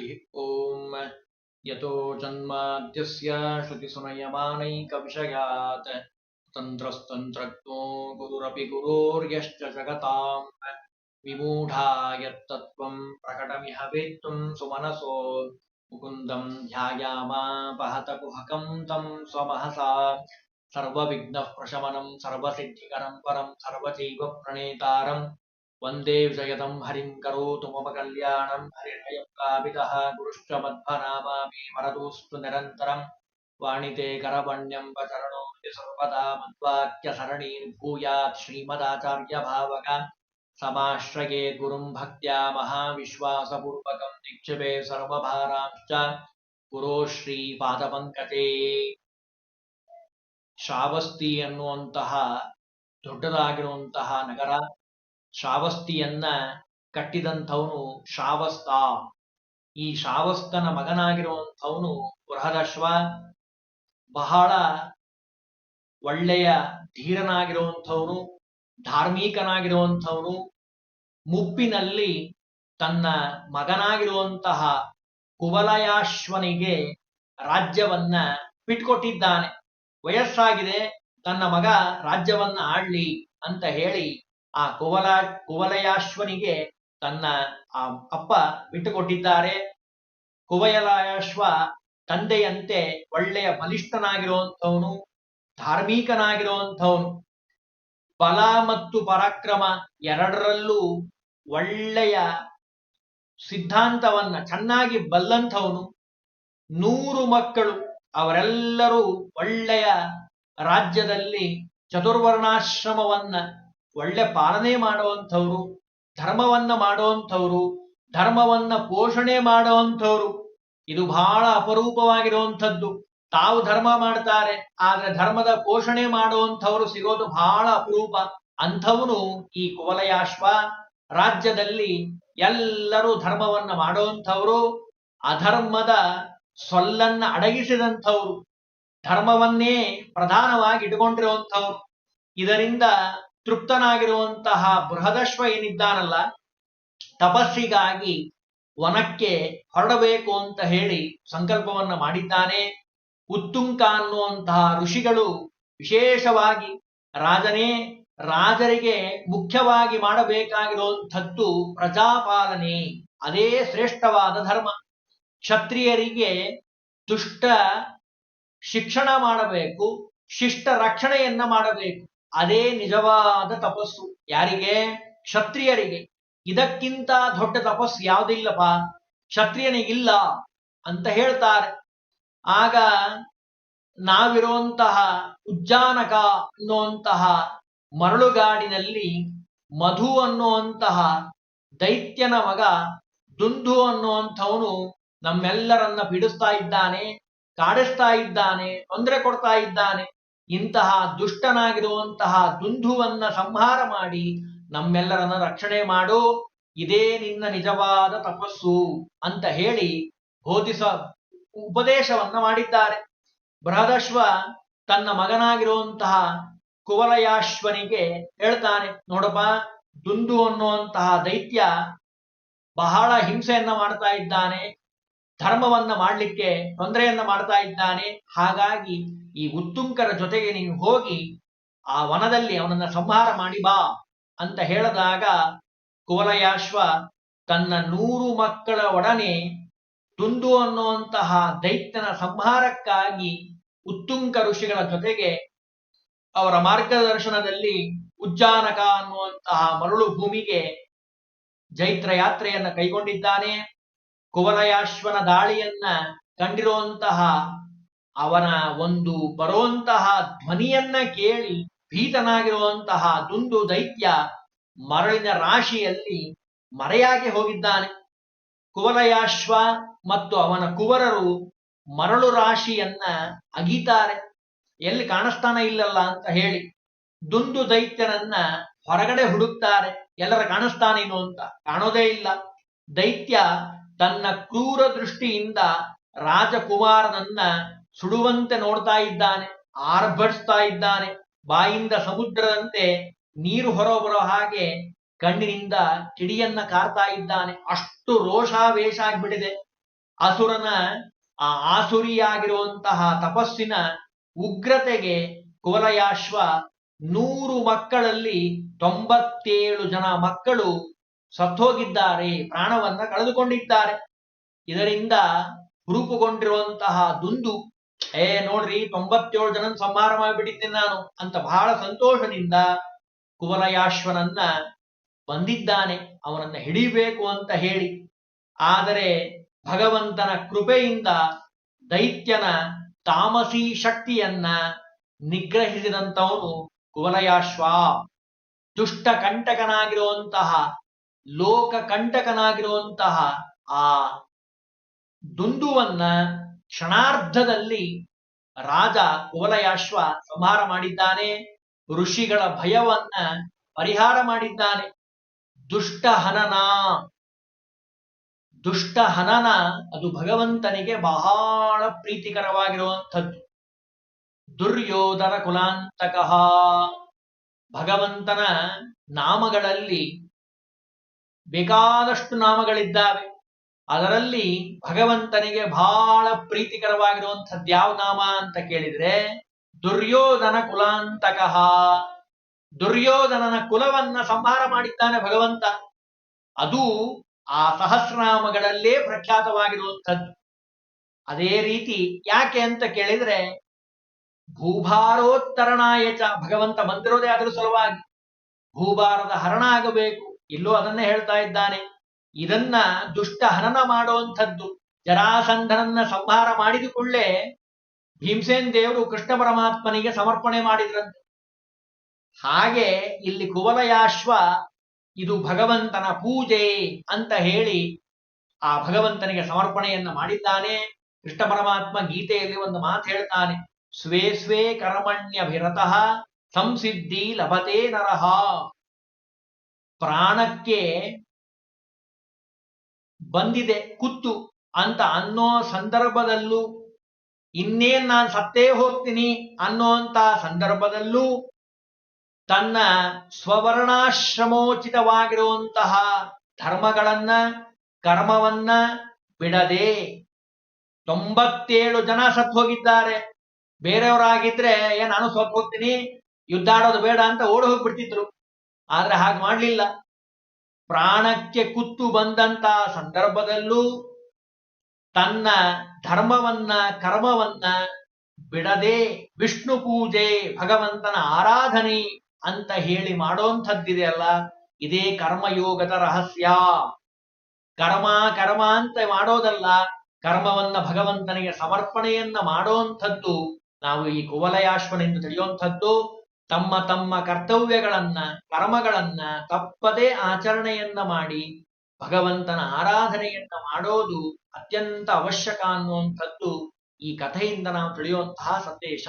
हरिः ॐ यतो जन्माद्यस्य श्रुतिसुनयमानैकविषयात् तन्त्रस्तन्त्रज्ञो गुरुरपि गुरोर्यश्च जगताम् विमूढा यत्तत्त्वं प्रकटमिह वेत्तुं सुमनसो मुकुन्दं ध्यायामापहतकुहकं तं स्वमहसा सर्वविघ्नः प्रशमनं, सर्वसिद्धिकरं परं सर्वचैव प्रणेतारम् वन्दे विजयदं हरिं करोतु मम कल्याणं हरिर्हयं कापितः गुरुश्च मध्वनामा मे वरदोऽस्तु निरन्तरम् वाणिते करवण्यं वचरणो सर्वदा मद्वाक्यसरणीन् भूयात् श्रीमदाचार्यभावक समाश्रये गुरुं भक्त्या महाविश्वासपूर्वकं निक्षिपे सर्वभारांश्च ಗುರೋ ಶ್ರೀ ಪಾದಪಂಕಜೇ ಶ್ರಾವಸ್ತಿ ಅನ್ನುವಂತಹ ದೊಡ್ಡದಾಗಿರುವಂತಹ ನಗರ ಶ್ರಾವಸ್ತಿಯನ್ನ ಕಟ್ಟಿದಂಥವನು ಶ್ರಾವಸ್ತ. ಈ ಶ್ರಾವಸ್ತನ ಮಗನಾಗಿರುವಂಥವನು ಬೃಹದಶ್ವ. ಬಹಳ ಒಳ್ಳೆಯ ಧೀರನಾಗಿರುವಂಥವನು, ಧಾರ್ಮಿಕನಾಗಿರುವಂಥವನು. ಮುಪ್ಪಿನಲ್ಲಿ ತನ್ನ ಮಗನಾಗಿರುವಂತಹ ಕುವಲಯಾಶ್ವನಿಗೆ ರಾಜ್ಯವನ್ನ ಬಿಟ್ಕೊಟ್ಟಿದ್ದಾನೆ. ವಯಸ್ಸಾಗಿದೆ, ತನ್ನ ಮಗ ರಾಜ್ಯವನ್ನ ಆಡ್ಲಿ ಅಂತ ಹೇಳಿ ಆ ಕುವಲ, ಕುವಲಯಾಶ್ವನಿಗೆ ತನ್ನ, ಆ ಅಪ್ಪ ಬಿಟ್ಟುಕೊಟ್ಟಿದ್ದಾರೆ. ಕುವಲಯಾಶ್ವ ತಂದೆಯಂತೆ ಒಳ್ಳೆಯ ಬಲಿಷ್ಠನಾಗಿರುವಂಥವನು, ಧಾರ್ಮಿಕನಾಗಿರುವಂಥವನು. ಬಲ ಮತ್ತು ಪರಾಕ್ರಮ ಎರಡರಲ್ಲೂ ಒಳ್ಳೆಯ ಸಿದ್ಧಾಂತವನ್ನ ಚೆನ್ನಾಗಿ ಬಲ್ಲಂಥವನು. ನೂರು ಮಕ್ಕಳು, ಅವರೆಲ್ಲರೂ ಒಳ್ಳೆಯ ರಾಜ್ಯದಲ್ಲಿ ಚತುರ್ವರ್ಣಾಶ್ರಮವನ್ನ ಒಳ್ಳೆ ಪಾಲನೆ ಮಾಡುವಂಥವ್ರು, ಧರ್ಮವನ್ನ ಮಾಡುವಂಥವ್ರು, ಧರ್ಮವನ್ನ ಪೋಷಣೆ ಮಾಡುವಂಥವ್ರು, ಇದು ಬಹಳ ಅಪರೂಪವಾಗಿರುವಂಥದ್ದು. ತಾವು ಧರ್ಮ ಮಾಡ್ತಾರೆ, ಆದ್ರೆ ಧರ್ಮದ ಪೋಷಣೆ ಮಾಡುವಂಥವ್ರು ಸಿಗೋದು ಬಹಳ ಅಪರೂಪ. ಅಂಥವನು ಈ ಕುವಲಯಾಶ್ವ ರಾಜ್ಯದಲ್ಲಿ ಎಲ್ಲರೂ ಧರ್ಮವನ್ನ ಮಾಡುವಂಥವ್ರು, ಅಧರ್ಮದ ಸೊಲ್ಲನ್ನ ಅಡಗಿಸಿದಂಥವ್ರು, ಧರ್ಮವನ್ನೇ ಪ್ರಧಾನವಾಗಿ ಇಟ್ಕೊಂಡಿರುವಂಥವ್ರು ಇದರಿಂದ ತೃಪ್ತನಾಗಿರುವಂತಹ ಬೃಹದಶ್ವ ಏನಿದ್ದಾನಲ್ಲ, ತಪಸ್ಸಿಗಾಗಿ ವನಕ್ಕೆ ಹೊರಡಬೇಕು ಅಂತ ಹೇಳಿ ಸಂಕಲ್ಪವನ್ನ ಮಾಡಿದ್ದಾನೆ. ಉತ್ತುಂಕ ಅನ್ನುವಂತಹ ಋಷಿಗಳು ವಿಶೇಷವಾಗಿ ರಾಜನೇ, ರಾಜರಿಗೆ ಮುಖ್ಯವಾಗಿ ಮಾಡಬೇಕಾಗಿರುವಂಥದ್ದು ಪ್ರಜಾಪಾಲನೆ. ಅದೇ ಶ್ರೇಷ್ಠವಾದ ಧರ್ಮ. ಕ್ಷತ್ರಿಯರಿಗೆ ದುಷ್ಟ ಶಿಕ್ಷಣ ಮಾಡಬೇಕು, ಶಿಷ್ಟ ರಕ್ಷಣೆಯನ್ನ ಮಾಡಬೇಕು. ಅದೇ ನಿಜವಾದ ತಪಸ್ಸು. ಯಾರಿಗೆ? ಕ್ಷತ್ರಿಯರಿಗೆ. ಇದಕ್ಕಿಂತ ದೊಡ್ಡ ತಪಸ್ಸು ಯಾವುದಿಲ್ಲಪ್ಪ? ಕ್ಷತ್ರಿಯನಿಗಿಲ್ಲ ಅಂತ ಹೇಳ್ತಾರೆ. ಆಗ ನಾವಿರುವಂತಹ ಉಜ್ಜಾನಕ ಅನ್ನುವಂತಹ ಮರಳುಗಾಡಿನಲ್ಲಿ ಮಧು ಅನ್ನುವಂತಹ ದೈತ್ಯನ ಮಗ ದುಂದು ಅನ್ನುವಂಥವನು ನಮ್ಮೆಲ್ಲರನ್ನ ಬಿಡಿಸ್ತಾ ಇದ್ದಾನೆ, ಕಾಡಿಸ್ತಾ ಇದ್ದಾನೆ, ತೊಂದರೆ ಕೊಡ್ತಾ ಇದ್ದಾನೆ. ಇಂತಹ ದುಷ್ಟನಾಗಿರುವಂತಹ ದುಂದುವನ್ನ ಸಂಹಾರ ಮಾಡಿ ನಮ್ಮೆಲ್ಲರನ್ನ ರಕ್ಷಣೆ ಮಾಡು ಇದೇ ನಿನ್ನ ನಿಜವಾದ ತಪಸ್ಸು ಅಂತ ಹೇಳಿ ಬೋಧಿಸ ಉಪದೇಶವನ್ನ ಮಾಡಿದ್ದಾರೆ. ಬೃಹದಶ್ವ ತನ್ನ ಮಗನಾಗಿರುವಂತಹ ಕುವಲಯಾಶ್ವನಿಗೆ ಹೇಳ್ತಾನೆ, ನೋಡಪ್ಪ ದುಂದು ಅನ್ನುವಂತಹ ದೈತ್ಯ ಬಹಳ ಹಿಂಸೆಯನ್ನ ಮಾಡ್ತಾ ಇದ್ದಾನೆ. ಧರ್ಮವನ್ನ ಮಾಡಲಿಕ್ಕೆ ತೊಂದರೆಯನ್ನ ಮಾಡ್ತಾ ಇದ್ದಾನೆ. ಹಾಗಾಗಿ ಈ ಉತ್ತುಂಕರ ಜೊತೆಗೆ ನೀನು ಹೋಗಿ ಆ ವನದಲ್ಲಿ ಅವನನ್ನ ಸಂಹಾರ ಮಾಡಿ ಬಾ ಅಂತ ಹೇಳಿದಾಗ ಕುವಲಯಾಶ್ವ ತನ್ನ ನೂರು ಮಕ್ಕಳ ಒಡನೆ ತುಂದು ಅನ್ನುವಂತಹ ದೈತ್ಯನ ಸಂಹಾರಕ್ಕಾಗಿ ಉತ್ತುಂಕ ಋಷಿಗಳ ಜೊತೆಗೆ ಅವರ ಮಾರ್ಗದರ್ಶನದಲ್ಲಿ ಉಜ್ಜಾನಕ ಅನ್ನುವಂತಹ ಮರಳು ಭೂಮಿಗೆ ಜೈತ್ರ ಯಾತ್ರೆಯನ್ನ ಕೈಗೊಂಡಿದ್ದಾನೆ. ಕುವಲಯಾಶ್ವನ ದಾಳಿಯನ್ನ ಕಂಡಿರುವಂತಹ ಅವನ ಒಂದು ಬರುವಂತಹ ಧ್ವನಿಯನ್ನ ಕೇಳಿ ಭೀತನಾಗಿರುವಂತಹ ದುಂದು ದೈತ್ಯ ಮರಳಿನ ರಾಶಿಯಲ್ಲಿ ಮರೆಯಾಗಿ ಹೋಗಿದ್ದಾನೆ. ಕುವಲಯಾಶ್ವ ಮತ್ತು ಅವನ ಕುವರರು ಮರಳು ರಾಶಿಯನ್ನ ಅಗೀತಾರೆ. ಎಲ್ಲಿ ಕಾಣಿಸ್ತಾನ ಇಲ್ಲಲ್ಲ ಅಂತ ಹೇಳಿ ದುಂದು ದೈತ್ಯನನ್ನ ಹೊರಗಡೆ ಹುಡುಕ್ತಾರೆ. ಎಲ್ಲರ ಕಾಣಿಸ್ತಾನೇನು ಅಂತ? ಕಾಣೋದೇ ಇಲ್ಲ. ದೈತ್ಯ ತನ್ನ ಕ್ರೂರ ದೃಷ್ಟಿಯಿಂದ ರಾಜಕುಮಾರನನ್ನ ಸುಡುವಂತೆ ನೋಡ್ತಾ ಇದ್ದಾನೆ, ಆರ್ಭಟಿಸ್ತಾ ಇದ್ದಾನೆ. ಬಾಯಿಂದ ಸಮುದ್ರದಂತೆ ನೀರು ಹೊರಬರೋ ಹಾಗೆ ಕಣ್ಣಿನಿಂದ ಕಿಡಿಯನ್ನ ಕಾರ್ತಾ ಇದ್ದಾನೆ. ಅಷ್ಟು ರೋಷಾವೇಶ ಆಗ್ಬಿಟ್ಟಿದೆ. ಅಸುರನ, ಆ ಆಸುರಿಯಾಗಿರುವಂತಹ ತಪಸ್ಸಿನ ಉಗ್ರತೆಗೆ ಕುವಲಯಾಶ್ವ ನೂರು ಮಕ್ಕಳಲ್ಲಿ ತೊಂಬತ್ತೇಳು ಜನ ಮಕ್ಕಳು ಸತ್ತೋಗಿದ್ದಾರೆ, ಪ್ರಾಣವನ್ನ ಕಳೆದುಕೊಂಡಿದ್ದಾರೆ. ಇದರಿಂದ ರೂಪುಗೊಂಡಿರುವಂತಹ ದುಂದು, ಏ ನೋಡ್ರಿ, ತೊಂಬತ್ತೇಳು ಜನ ಸಂಹಾರ ಮಾಡಿಬಿಟ್ಟಿದ್ದೇನೆ ನಾನು ಅಂತ ಬಹಳ ಸಂತೋಷದಿಂದ ಕುವಲಯಾಶ್ವನನ್ನ ಬಂದಿದ್ದಾನೆ, ಅವನನ್ನ ಹಿಡಿಬೇಕು ಅಂತ ಹೇಳಿ. ಆದರೆ ಭಗವಂತನ ಕೃಪೆಯಿಂದ ದೈತ್ಯನ ತಾಮಸಿ ಶಕ್ತಿಯನ್ನ ನಿಗ್ರಹಿಸಿದಂತವನು ಕುವಲಯಾಶ್ವ. ದುಷ್ಟ ಕಂಟಕನಾಗಿರುವಂತಹ ಲೋಕ ಕಂಟಕನಾಗಿರುವಂತಹ ಆ ದುಂದುವನ್ನ ಕ್ಷಣಾರ್ಧದಲ್ಲಿ ರಾಜ ಕೋಲಯಾಶ್ವ ಸಂಹಾರ ಮಾಡಿದ್ದಾನೆ, ಋಷಿಗಳ ಭಯವನ್ನ ಪರಿಹಾರ ಮಾಡಿದ್ದಾನೆ. ದುಷ್ಟ ಹನನ ದುಷ್ಟ ಹನನ ಅದು ಭಗವಂತನಿಗೆ ಬಹಳ ಪ್ರೀತಿಕರವಾಗಿರುವಂಥದ್ದು. ದುರ್ಯೋಧನ ಕುಲಾಂತಕಃ ಭಗವಂತನ ನಾಮಗಳಲ್ಲಿ ಬೇಕಾದಷ್ಟು ನಾಮಗಳಿದ್ದಾವೆ. ಅದರಲ್ಲಿ ಭಗವಂತನಿಗೆ ಬಹಳ ಪ್ರೀತಿಕರವಾಗಿರುವಂಥದ್ದು ಯಾವ ನಾಮ ಅಂತ ಕೇಳಿದ್ರೆ, ದುರ್ಯೋಧನ ಕುಲಾಂತಕಃ. ದುರ್ಯೋಧನನ ಕುಲವನ್ನ ಸಂಹಾರ ಮಾಡಿದ್ದಾನೆ ಭಗವಂತ. ಅದು ಆ ಸಹಸ್ರನಾಮಗಳಲ್ಲೇ ಪ್ರಖ್ಯಾತವಾಗಿರುವಂಥದ್ದು. ಅದೇ ರೀತಿ ಯಾಕೆ ಅಂತ ಕೇಳಿದ್ರೆ ಭೂಭಾರೋತ್ತರಣಾಯಚ ಭಗವಂತ ಬಂದಿರೋದೇ ಅದರ ಸಲುವಾಗಿ. ಭೂಭಾರದ ಹರಣ ಆಗಬೇಕು. ಇಲ್ಲೂ ಅದನ್ನೇ ಹೇಳ್ತಾ ಇದ್ದಾನೆ. ಇದನ್ನ ದುಷ್ಟ ಹನನ ಮಾಡುವಂಥದ್ದು, ಜರಾಸಂಧನನ್ನ ಸಂಹಾರ ಮಾಡಿದ ಕೂಡಲೇ ಭೀಮಸೇನ್ ದೇವರು ಕೃಷ್ಣ ಪರಮಾತ್ಮನಿಗೆ ಸಮರ್ಪಣೆ ಮಾಡಿದ್ರಂತೆ. ಹಾಗೆ ಇಲ್ಲಿ ಕುವಲಯಾಶ್ವ, ಇದು ಭಗವಂತನ ಪೂಜೆ ಅಂತ ಹೇಳಿ ಆ ಭಗವಂತನಿಗೆ ಸಮರ್ಪಣೆಯನ್ನ ಮಾಡಿದ್ದಾನೆ. ಕೃಷ್ಣ ಪರಮಾತ್ಮ ಗೀತೆಯಲ್ಲಿ ಒಂದು ಮಾತು ಹೇಳ್ತಾನೆ ಸ್ವೇ ಸ್ವೇ ಕರ್ಮಣ್ಯಭಿರತಃ ಸಂಸಿದ್ಧಿ ಲಭತೆ ನರಹ ಪ್ರಾಣಕ್ಕೆ ಬಂದಿದೆ, ಕುತ್ತು ಅಂತ ಅನ್ನೋ ಸಂದರ್ಭದಲ್ಲೂ ಇನ್ನೇನ್ ನಾನು ಸತ್ತೇ ಹೋಗ್ತೀನಿ ಅನ್ನೋಂತ ಸಂದರ್ಭದಲ್ಲೂ ತನ್ನ ಸ್ವವರ್ಣಾಶ್ರಮೋಚಿತವಾಗಿರುವಂತಹ ಧರ್ಮಗಳನ್ನ, ಕರ್ಮವನ್ನ ಬಿಡದೆ ತೊಂಬತ್ತೇಳು ಜನ ಸತ್ತು ಹೋಗಿದ್ದಾರೆ. ಬೇರೆಯವರಾಗಿದ್ರೆ ಏ ನಾನು ಸತ್ತು ಹೋಗ್ತೀನಿ? ಯುದ್ಧ ಆಡೋದು ಬೇಡ ಅಂತ ಓಡಿ ಹೋಗ್ಬಿಡ್ತಿದ್ರು. ಆದ್ರೆ ಹಾಗೆ ಮಾಡಲಿಲ್ಲ. ಪ್ರಾಣಕ್ಕೆ ಕುತ್ತು ಬಂದಂತ ಸಂದರ್ಭದಲ್ಲೂ ತನ್ನ ಧರ್ಮವನ್ನ, ಕರ್ಮವನ್ನ ಬಿಡದೆ ವಿಷ್ಣು ಪೂಜೆ, ಭಗವಂತನ ಆರಾಧನೆ ಅಂತ ಹೇಳಿ ಮಾಡೋಂಥದ್ದಿದೆಯಲ್ಲ ಇದೇ ಕರ್ಮಯೋಗದ ರಹಸ್ಯ. ಕರ್ಮ ಕರ್ಮ ಅಂತ ಮಾಡೋದಲ್ಲ, ಕರ್ಮವನ್ನ ಭಗವಂತನಿಗೆ ಸಮರ್ಪಣೆಯನ್ನ ಮಾಡೋಂಥದ್ದು, ನಾವು ಈ ಕುವಲಯಾಶ್ವನೆಂದು ತಿಳಿಯುವಂಥದ್ದು ತಮ್ಮ ತಮ್ಮ ಕರ್ತವ್ಯಗಳನ್ನ, ಕರ್ಮಗಳನ್ನ ತಪ್ಪದೇ ಆಚರಣೆಯನ್ನ ಮಾಡಿ, ಭಗವಂತನ ಆರಾಧನೆಯನ್ನ ಮಾಡೋದು ಅತ್ಯಂತ ಅವಶ್ಯಕ ಅನ್ನುವಂಥದ್ದು ಈ ಕಥೆಯಿಂದ ನಾವು ತಿಳಿಯುವಂತಹ ಸಂದೇಶ.